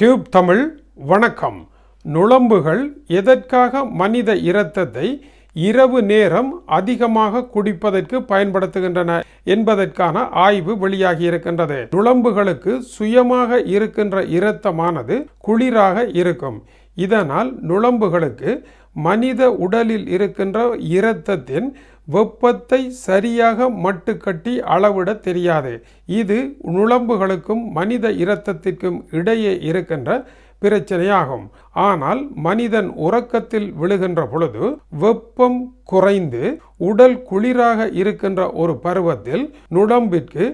Tube Tamil வணக்கம். நுழம்புகள் எதற்காக மனித இரத்தத்தை இரவு நேரம் அதிகமாக குடிப்பதற்கு பயன்படுத்துகின்றன என்பதற்கான ஆய்வு வெளியாகி இருக்கின்றது. நுழம்புகளுக்கு சுயமாக இருக்கின்ற இரத்தமானது குளிராக இருக்கும். இதனால் நுழம்புகளுக்கு மனித உடலில் இருக்கின்ற இரத்தத்தின் வெப்பத்தை சரியாக மட்டுக்கட்டி அளவிட தெரியாது. இது நுழம்புகளுக்கும் மனித இரத்தத்திற்கும் இடையே இருக்கின்ற பிரச்சனையாகும். ஆனால் மனிதன் உறக்கத்தில் விழுகின்ற பொழுது வெப்பம் குறைந்து உடல் குளிராக இருக்கின்ற ஒரு பருவத்தில் நுடம்பிற்கு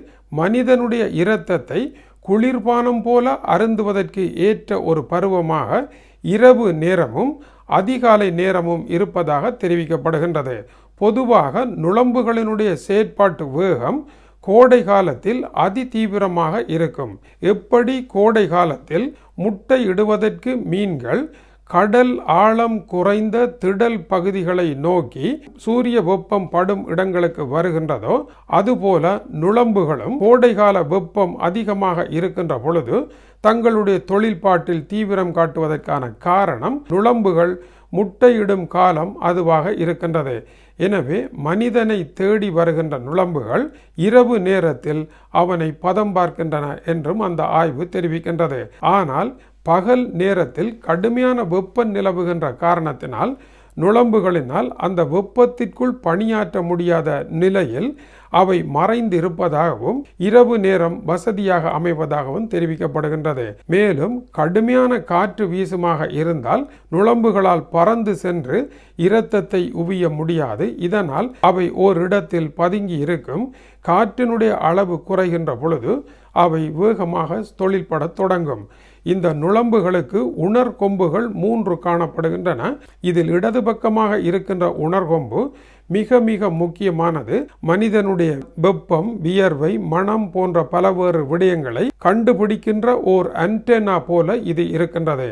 மனிதனுடைய இரத்தத்தை குளிர்பானம் போல அருந்துவதற்கு ஏற்ற ஒரு பருவமாக இரவு நேரமும் அதிகாலை நேரமும் இருப்பதாக தெரிவிக்கப்படுகின்றது. பொதுவாக நுழம்புகளினுடைய செயற்பாட்டு வேகம் கோடை காலத்தில் அதி தீவிரமாக இருக்கும். எப்படி கோடை காலத்தில் முட்டை இடுவதற்கு மீன்கள் கடல் ஆழம் குறைந்த திடல் பகுதிகளை நோக்கி சூரிய வெப்பம் படும் இடங்களுக்கு வருகின்றதோ அதுபோல நுழம்புகளும் கோடைகால வெப்பம் அதிகமாக இருக்கின்ற பொழுது தங்களுடைய தொழில்பாட்டில் தீவிரம் காட்டுவதற்கான காரணம் நுழம்புகள் முட்டையிடும் காலம் அதுவாக இருக்கின்றது. எனவே மனிதனை தேடி வருகின்ற நுழம்புகள் இரவு நேரத்தில் அவனை பதம் பார்க்கின்றன என்றும் அந்த ஆய்வு தெரிவிக்கின்றது. ஆனால் பகல் நேரத்தில் கடுமையான வெப்பம் நிலவுகின்ற காரணத்தினால் நுழம்புகளினால் அந்த வெப்பத்திற்குள் பணியாற்ற முடியாத நிலையில் அவை மறைந்திருப்பதாகவும் இரவு நேரம் வசதியாக அமைவதாகவும் தெரிவிக்கப்படுகின்றது. மேலும் கடுமையான காற்று வீசுமாக இருந்தால் நுழம்புகளால் பறந்து சென்று இரத்தத்தை உவிய முடியாது. இதனால் அவை ஓரிடத்தில் பதுங்கி இருக்கும் காற்றினுடைய அளவு குறைகின்ற பொழுது அவை வேகமாக தொழில்படத் தொடங்கும். இந்த நுழம்புகளுக்கு உணர்கொம்புகள் மூன்று காணப்படுகின்றன. இதில் இடது பக்கமாக இருக்கின்ற உணர்கொம்பு மிக மிக முக்கியமானது. மனிதனுடைய வெப்பம் வியர்வை மனம் போன்ற பலவேறு விடயங்களை கண்டுபிடிக்கின்ற ஓர் அன்டெனா போல இது இருக்கின்றது.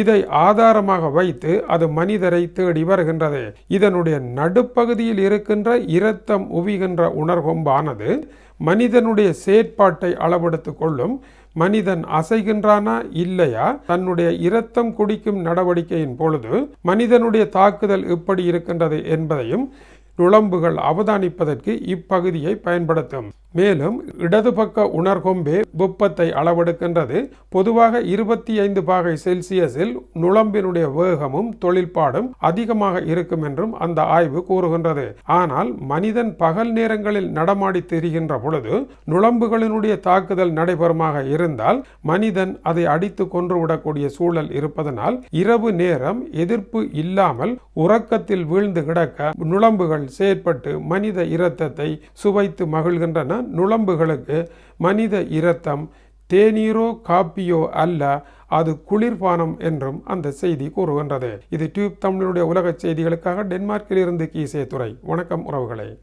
இதை ஆதாரமாக வைத்து அது மனிதரை தேடி வருகின்றது. இதனுடைய நடுப்பகுதியில் இருக்கின்ற இரத்தம் உவிகின்ற உணர்கொம்பானது மனிதனுடைய செயற்பாட்டை அளவெடுத்து கொள்ளும். மனிதன் அசைகின்றானா இல்லையா? தன்னுடைய இரத்தம் குடிக்கும் நடவடிக்கையின் பொழுது மனிதனுடைய தாக்குதல் எப்படி இருக்கின்றது என்பதையும் நுழம்புகள் அவதானிப்பதற்கு இப்பகுதியை பயன்படுத்தும். மேலும் இடது பக்க உணர்கொம்பே வெப்பத்தை அளவெடுக்கின்றது. பொதுவாக இருபத்தி ஐந்து பாகை செல்சியஸில் நுழம்பினுடைய வேகமும் தொழில்பாடும் அதிகமாக இருக்கும் என்றும் அந்த ஆய்வு கூறுகின்றது. ஆனால் மனிதன் பகல் நேரங்களில் நடமாடி திரிகின்ற பொழுது நுழம்புகளினுடைய தாக்குதல் நடைபெறுமாக இருந்தால் மனிதன் அதை அடித்து கொன்றுவிடக்கூடிய சூழல் இருப்பதனால் இரவு நேரம் எதிர்ப்பு இல்லாமல் உறக்கத்தில் வீழ்ந்து கிடக்க நுளம்புகள் செயற்பட்டு மனித இரத்தத்தை சுவைத்து மகிழ்கின்றன. நுளம்புகளுக்கு மனித இரத்தம் தேநீரோ காப்பியோ அல்ல அது குளிர்பானம் என்றும் அந்த செய்தி கூறுகின்றது. இது டியூப் தமிழனுடைய உலக செய்திகளுக்காக டென்மார்க்கில் இருந்து கீசே துறை வணக்கம் உறவுகளை.